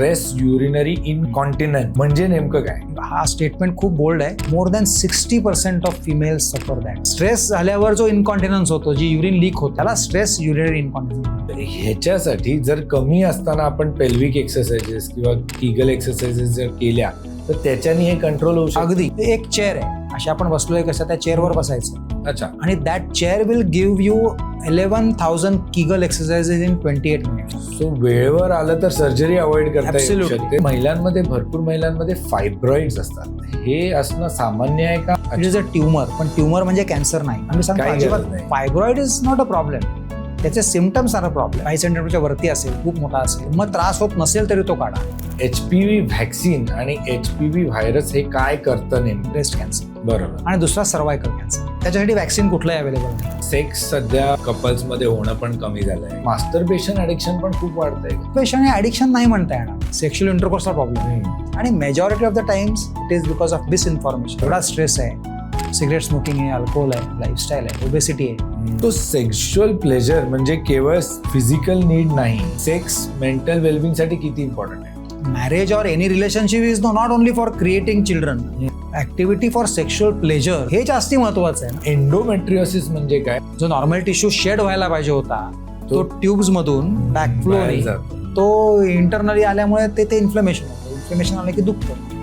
Stress urinary इनकॉन्टिनन्स म्हणजे नेमकं काय? हा स्टेटमेंट खूप बोल्ड आहे. More than sixty percent of female suffer that stress झाल्यावर जो इन्कॉन्टिनन्स होतो जी युरिन लीक होतो त्याला स्ट्रेस युरिनरी इन्कॉन्टिनन्स ह्याच्यासाठी जर कमी असताना आपण पेल्विक एक्सरसाइजेस किंवा किगल एक्सरसाइजेस जर केल्या तर त्याच्याने हे कंट्रोल होऊ शकतं. अगदी. एक चेअर आहे. अशी आपण बसलोय कसं त्या चेअरवर बसायचं. अच्छा. आणि that chair will give you eleven thousand kegel exercises in twenty eight minutes so वेळेवर आलं तर सर्जरी अवॉइड करता येऊ. शकते. महिलांमध्ये भरपूर महिलांमध्ये फायब्रॉइड्स असतात. हे असणं सामान्य आहे का? इट इज अ ट्युमर पण ट्युमर म्हणजे कॅन्सर नाही. आम्ही सांगतो अजिबात. Fibroid is not a problem त्याचे सिमटम्स आर अ प्रॉब्लेम काही सेंटीमीटरच्या वरती असेल खूप मोठा असेल मग त्रास होत नसेल तरी तो काढा. एच पी व्ही व्हॅक्सिन आणि एच पी व्ही व्हायरस हे काय करतं नेमकं? ब्रेस्ट कॅन्सर बरोबर. आणि दुसरा सर्वायकल कॅन्सर त्याच्यासाठी व्हॅक्सिन कुठलंही अवेलेबल नाही. सेक्स सध्या कपल्समध्ये होणं पण कमी झालंय. मास्टरबेशन ऍडिक्शन पण खूप वाढतंय. पेशंट ऍडिक्शन नाही म्हणता येणार. सेक्शुअल इंटरकोर्सचा प्रॉब्लेम आणि majority of the times it is because of misinformation एवढा स्ट्रेस आहे. सिगरेट स्मोकिंग आहे अल्कोहोल आहे लाईफस्टाईल आहे ओबेसिटी आहे. तो सेक्शुअल प्लेजर म्हणजे केवळ फिजिकल नीड नाही. सेक्स मेंटल वेलबिंगसाठी किती इम्पॉर्टंट आहे? Marriage or any relationship is not only for creating children activity for sexual pleasure हे जास्ती महत्वाचं आहे. ना एंडोमेट्रिओसिस म्हणजे काय? जो नॉर्मल टिश्यू शेड व्हायला पाहिजे होता तो ट्यूब्स मधून बॅकफ्लो. तो इंटरनली आल्यामुळे ते ते इन्फ्लमेशन होतं. इन्फ्लमेशन आलं की दुखतं.